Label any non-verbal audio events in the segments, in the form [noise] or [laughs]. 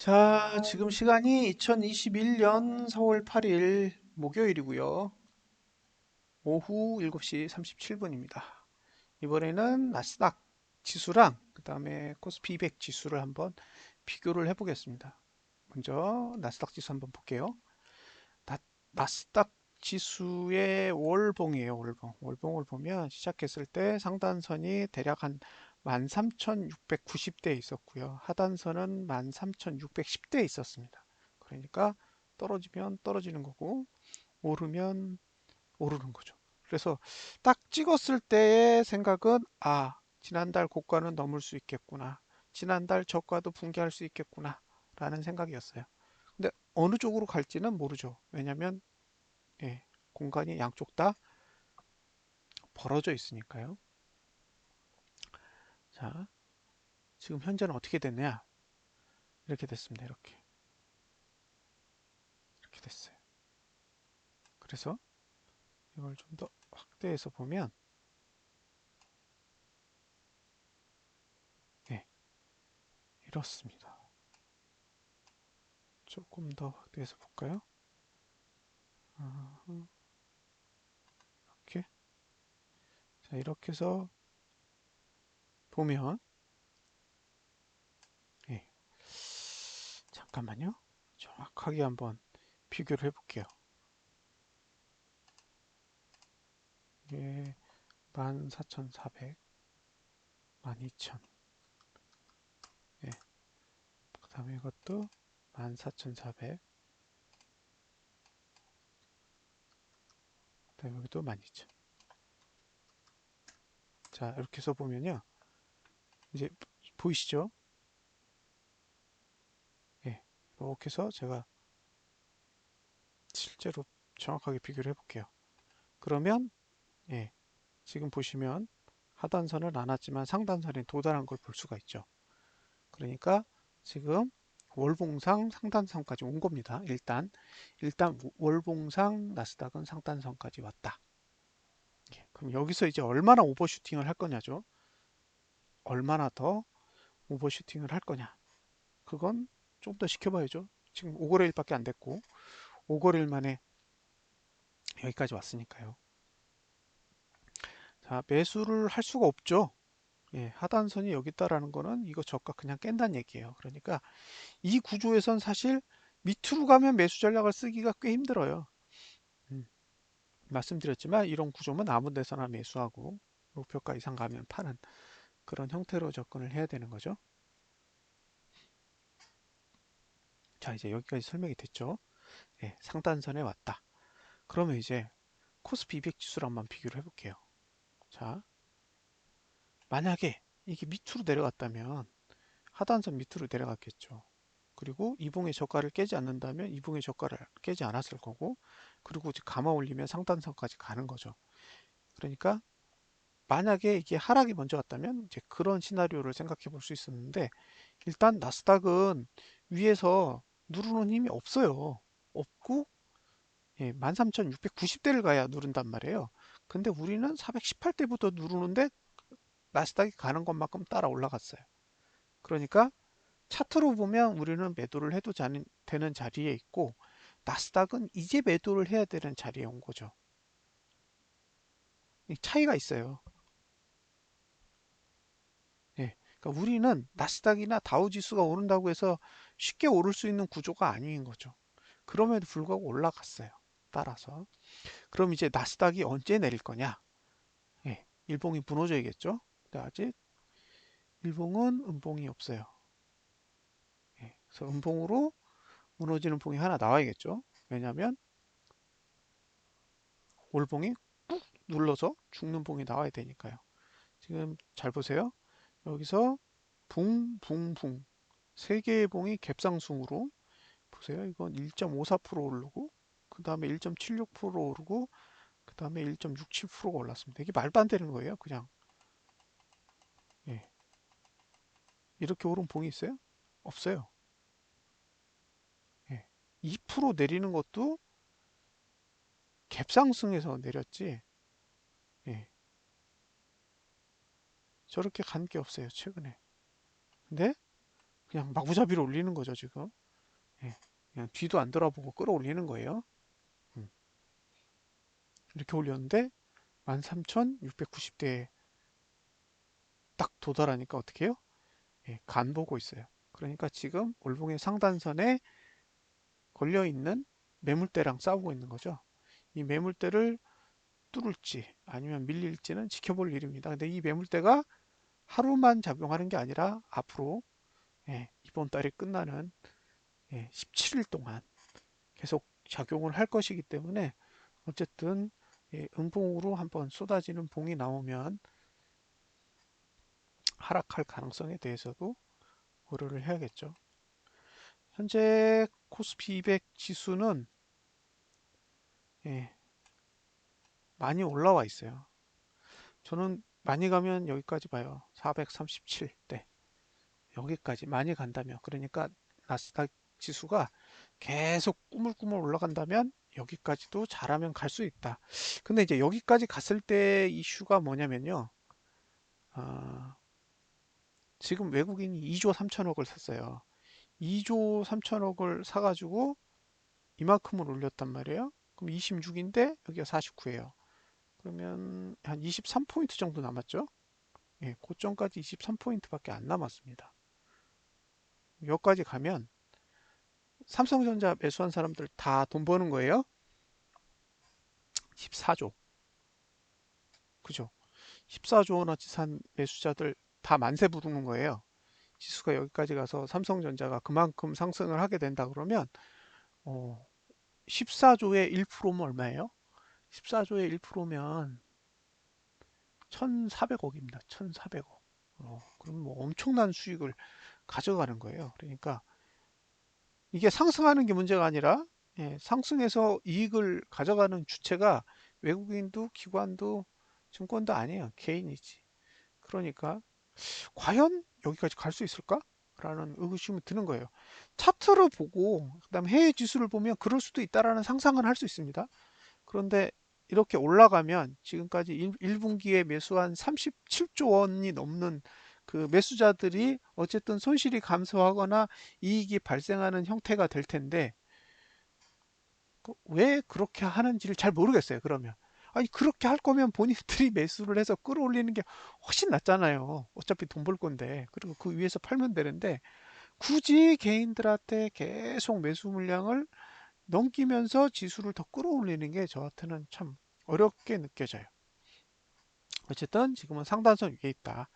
자, 지금 시간이 2021년 4월 8일 목요일이고요. 오후 7시 37분입니다. 이번에는 나스닥 지수랑 그 다음에 코스피 200 지수를 한번 비교를 해보겠습니다. 먼저 나스닥 지수 한번 볼게요. 나, 나스닥 지수의 월봉이에요. 월봉. 월봉을 보면 시작했을 때 상단선이 대략 한 13,690대 있었고요. 하단선은 13,610대 있었습니다. 그러니까 떨어지면 떨어지는 거고 오르면 오르는 거죠. 그래서 딱 찍었을 때의 생각은 아 지난달 고가는 넘을 수 있겠구나. 지난달 저가도 붕괴할 수 있겠구나. 라는 생각이었어요. 근데 어느 쪽으로 갈지는 모르죠. 왜냐면 예, 공간이 양쪽 다 벌어져 있으니까요. 자, 지금 현재는 어떻게 됐냐? 이렇게 됐습니다. 이렇게. 이렇게 됐어요. 그래서 이걸 좀 더 확대해서 보면 네, 이렇습니다. 조금 더 확대해서 볼까요? 이렇게 자 이렇게 해서 보면 예. 잠깐만요. 정확하게 한번 비교를 해볼게요. 이게 14,400 12,000 예. 그 다음에 이것도 14,400 그 다음에 여기도 12,000 자, 이렇게 해서 보면요. 이제 보이시죠? 예, 이렇게 해서 제가 실제로 정확하게 비교를 해볼게요. 그러면 예, 지금 보시면 하단선을 안 왔지만 상단선에 도달한 걸 볼 수가 있죠. 그러니까 지금 월봉상 상단선까지 온 겁니다. 일단 일단 월봉상 나스닥은 상단선까지 왔다. 예, 그럼 여기서 이제 얼마나 오버슈팅을 할 거냐죠. 얼마나 더 오버슈팅을 할 거냐. 그건 좀더 시켜봐야죠. 지금 5거래일 밖에 안 됐고 5거래일 만에 여기까지 왔으니까요. 자, 매수를 할 수가 없죠. 예, 하단선이 여기 있다라는 거는 이거 저가 그냥 깬다는 얘기예요. 그러니까 이 구조에선 사실 밑으로 가면 매수 전략을 쓰기가 꽤 힘들어요. 음, 말씀드렸지만 이런 구조면 아무 데서나 매수하고 목표가 이상 가면 파는 그런 형태로 접근을 해야 되는 거죠. 자, 이제 여기까지 설명이 됐죠. 네, 상단선에 왔다. 그러면 이제 코스피 200 지수를 한번 비교를 해볼게요. 자, 만약에 이게 밑으로 내려갔다면 하단선 밑으로 내려갔겠죠. 그리고 이봉의 저가를 깨지 않는다면 이봉의 저가를 깨지 않았을 거고 그리고 감아 올리면 상단선까지 가는 거죠. 그러니까 만약에 이게 하락이 먼저 왔다면 이제 그런 시나리오를 생각해 볼 수 있었는데 일단 나스닥은 위에서 누르는 힘이 없어요. 없고 예, 13,690대를 가야 누른단 말이에요. 근데 우리는 418대부터 누르는데 나스닥이 가는 것만큼 따라 올라갔어요. 그러니까 차트로 보면 우리는 매도를 해도 되는 자리에 있고 나스닥은 이제 매도를 해야 되는 자리에 온 거죠. 차이가 있어요. 그러니까 우리는 나스닥이나 다우지수가 오른다고 해서 쉽게 오를 수 있는 구조가 아닌 거죠. 그럼에도 불구하고 올라갔어요. 따라서. 그럼 이제 나스닥이 언제 내릴 거냐? 예, 일봉이 무너져야겠죠. 근데 아직 일봉은 음봉이 없어요. 예, 그래서 음봉으로 무너지는 봉이 하나 나와야겠죠. 왜냐하면 올봉이 꾹 눌러서 죽는 봉이 나와야 되니까요. 지금 잘 보세요. 여기서 붕, 붕, 붕. 세 개의 봉이 갭상승으로 보세요. 이건 1.54% 오르고 그 다음에 1.76% 오르고 그 다음에 1.67%가 올랐습니다. 이게 말도 안 되는 거예요. 그냥 예. 이렇게 오른 봉이 있어요? 없어요. 예. 2% 내리는 것도 갭상승에서 내렸지 저렇게 간 게 없어요. 최근에. 근데 그냥 마구잡이로 올리는 거죠 지금 예, 그냥 뒤도 안 돌아보고 끌어올리는 거예요 음. 이렇게 올렸는데 13,690대에 딱 도달하니까 어떻게 해요? 예, 간 보고 있어요 그러니까 지금 올봉의 상단선에 걸려 있는 매물대랑 싸우고 있는 거죠 이 매물대를 뚫을지 아니면 밀릴지는 지켜볼 일입니다 근데 이 매물대가 하루만 작용하는 게 아니라 앞으로 예, 이번 달에 끝나는 예, 17일 동안 계속 작용을 할 것이기 때문에 어쨌든 예, 음봉으로 한번 쏟아지는 봉이 나오면 하락할 가능성에 대해서도 고려를 해야겠죠. 현재 코스피 200 지수는 예, 많이 올라와 있어요. 저는 많이 가면 여기까지 봐요. 437대. 여기까지 많이 간다면 그러니까 나스닥 지수가 계속 꾸물꾸물 올라간다면 여기까지도 잘하면 갈 수 있다. 근데 이제 여기까지 갔을 때 이슈가 뭐냐면요. 아, 지금 외국인이 2조 3천억을 샀어요. 2조 3천억을 사가지고 이만큼을 올렸단 말이에요. 그럼 26인데 여기가 49예요. 그러면 한 23포인트 정도 남았죠? 예, 고점까지 23포인트밖에 안 남았습니다. 여기까지 가면 삼성전자 매수한 사람들 다 돈 버는 거예요. 14조. 그죠? 14조 원어치 산 매수자들 다 만세 부르는 거예요. 지수가 여기까지 가서 삼성전자가 그만큼 상승을 하게 된다 그러면 어, 14조의 1%면 얼마예요? 14조의 1%면 1,400억입니다. 1,400억. 어, 그럼 뭐 엄청난 수익을 가져가는 거예요. 그러니까 이게 상승하는 게 문제가 아니라 예, 상승해서 이익을 가져가는 주체가 외국인도 기관도 증권도 아니에요. 개인이지. 그러니까 과연 여기까지 갈 수 있을까? 라는 의구심이 드는 거예요. 차트를 보고 그다음 해외 지수를 보면 그럴 수도 있다라는 상상은 할 수 있습니다. 그런데 이렇게 올라가면 지금까지 1, 분기에 매수한 37조 원이 넘는 그 매수자들이 어쨌든 손실이 감소하거나 이익이 발생하는 형태가 될 텐데 그왜 그렇게 하는지를 잘 모르겠어요. 그러면 아니 그렇게 할 거면 본인들이 [laughs] 매수를 해서 끌어올리는 게 훨씬 낫잖아요. 어차피 돈 벌 건데 그리고 그 위에서 팔면 되는데 굳이 개인들한테 계속 매수 물량을 넘기면서 지수를 더 끌어올리는 게 저한테는 참 어렵게 느껴져요. 어쨌든 지금은 상단선 위에 있다.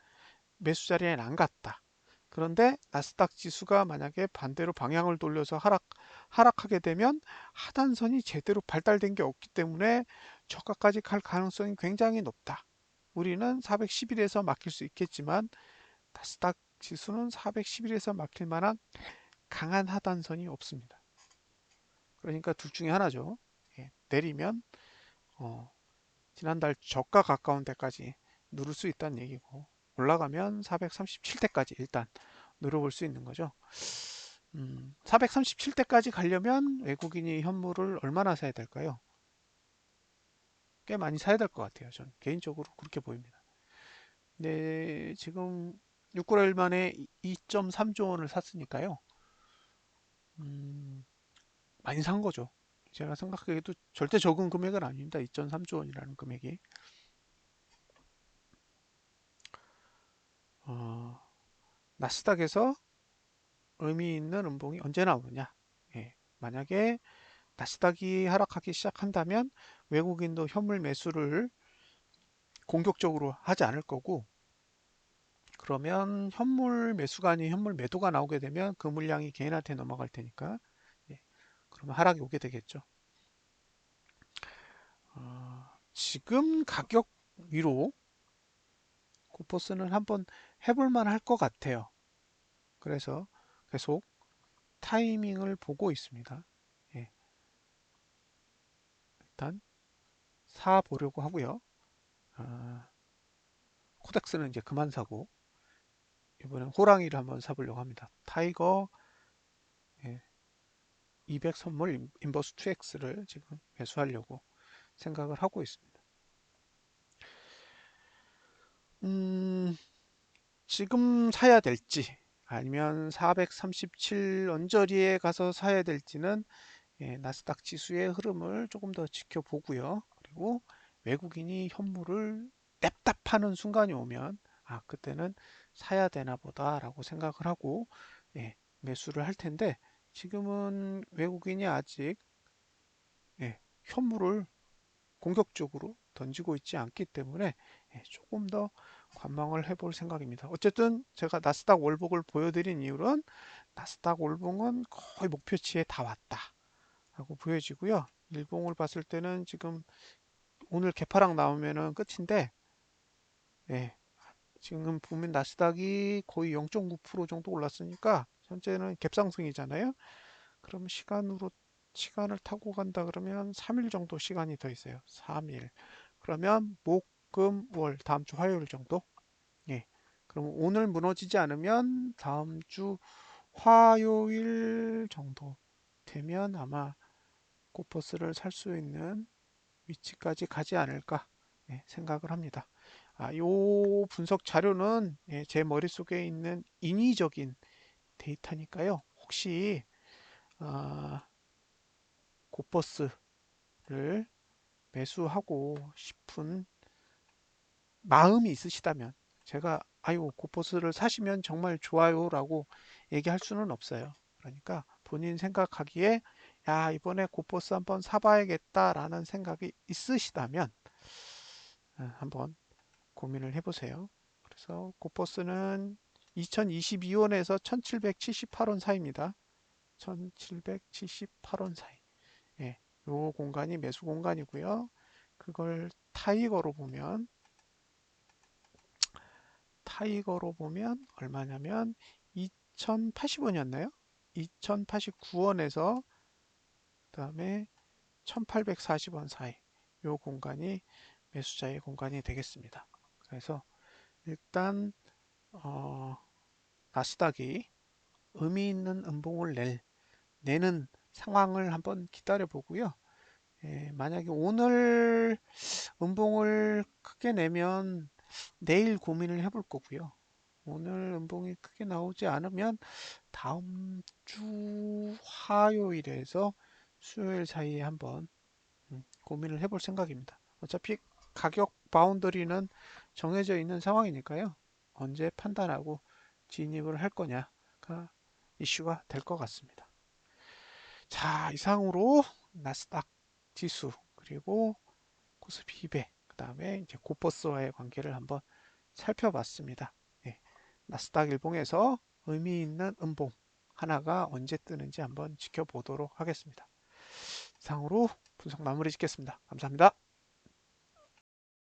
매수 자리에는 안 갔다. 그런데 나스닥 지수가 만약에 반대로 방향을 돌려서 하락, 하락하게 되면 하단선이 제대로 발달된 게 없기 때문에 저가까지 갈 가능성이 굉장히 높다. 우리는 411에서 막힐 수 있겠지만 나스닥 지수는 411에서 막힐 만한 강한 하단선이 없습니다. 그러니까 둘 중에 하나죠. 예, 내리면 어, 지난달 저가 가까운 데까지 누를 수 있다는 얘기고 올라가면 437대까지 일단 누려볼 수 있는 거죠. 음, 437대까지 가려면 외국인이 현물을 얼마나 사야 될까요? 꽤 많이 사야 될 것 같아요. 저는 개인적으로 그렇게 보입니다. 네, 지금 6개월 만에 2.3조 원을 샀으니까요. 음, 많이 산 거죠. 제가 생각하기에도 절대 적은 금액은 아닙니다. 2.3조 원이라는 금액이. 어, 나스닥에서 의미 있는 음봉이 언제 나오느냐. 예, 만약에 나스닥이 하락하기 시작한다면 외국인도 현물 매수를 공격적으로 하지 않을 거고 그러면 현물 매수가 아닌 현물 매도가 나오게 되면 그 물량이 개인한테 넘어갈 테니까 예, 그러면 하락이 오게 되겠죠. 어, 지금 가격 위로 코퍼스는 한번 해볼만 할 것 같아요. 그래서 계속 타이밍을 보고 있습니다. 예. 일단 사 보려고 하고요. 아, 코덱스는 이제 그만 사고 이번엔 호랑이를 한번 사보려고 합니다. 타이거 예, 200 선물 인버스 2X를 지금 매수하려고 생각을 하고 있습니다. 음, 지금 사야 될지 아니면 437 언저리에 가서 사야 될지는 예, 나스닥 지수의 흐름을 조금 더 지켜보고요. 그리고 외국인이 현물을 냅다 파는 순간이 오면 아 그때는 사야 되나 보다라고 생각을 하고 예, 매수를 할 텐데 지금은 외국인이 아직 예, 현물을 공격적으로 던지고 있지 않기 때문에 예, 조금 더 관망을 해볼 생각입니다. 어쨌든 제가 나스닥 월봉을 보여드린 이유는 나스닥 월봉은 거의 목표치에 다 왔다 라고 보여지고요. 일봉을 봤을 때는 지금 오늘 개파락 나오면은 끝인데 예, 지금 보면 나스닥이 거의 0.9% 정도 올랐으니까 현재는 갭상승이잖아요. 그럼 시간으로 시간을 타고 간다 그러면 3일 정도 시간이 더 있어요. 3일. 그러면 목, 금, 월 다음 주 화요일 정도. 예. 그럼 오늘 무너지지 않으면 다음 주 화요일 정도 되면 아마 코퍼스를 살 수 있는 위치까지 가지 않을까 예, 생각을 합니다. 아, 요 분석 자료는 예, 제 머릿속에 있는 인위적인 데이터니까요. 혹시 아, 고버스를 매수하고 싶은 마음이 있으시다면 제가 아유 고버스를 사시면 정말 좋아요 라고 얘기할 수는 없어요. 그러니까 본인 생각하기에 야 이번에 고버스 한번 사봐야겠다 라는 생각이 있으시다면 어, 한번 고민을 해보세요. 그래서 고버스는 2022원에서 1778원 사이입니다. 1778원 사이. 예, 요 공간이 매수 공간이고요. 그걸 타이거로 보면 타이거로 보면 얼마냐면 2080원이었나요? 2089원에서 그 다음에 1840원 사이 요 공간이 매수자의 공간이 되겠습니다. 그래서 일단 어, 나스닥이 의미 있는 음봉을 낼, 내는 상황을 한번 기다려 보고요. 예, 만약에 오늘 음봉을 크게 내면 내일 고민을 해볼 거고요. 오늘 음봉이 크게 나오지 않으면 다음 주 화요일에서 수요일 사이에 한번 음, 고민을 해볼 생각입니다. 어차피 가격 바운더리는 정해져 있는 상황이니까요. 언제 판단하고 진입을 할 거냐가 이슈가 될 것 같습니다. 자, 이상으로 나스닥 지수 그리고 코스피 200, 그 다음에 이제 고퍼스와의 관계를 한번 살펴봤습니다. 네, 나스닥 일봉에서 의미 있는 음봉 하나가 언제 뜨는지 한번 지켜보도록 하겠습니다. 이상으로 분석 마무리 짓겠습니다. 감사합니다.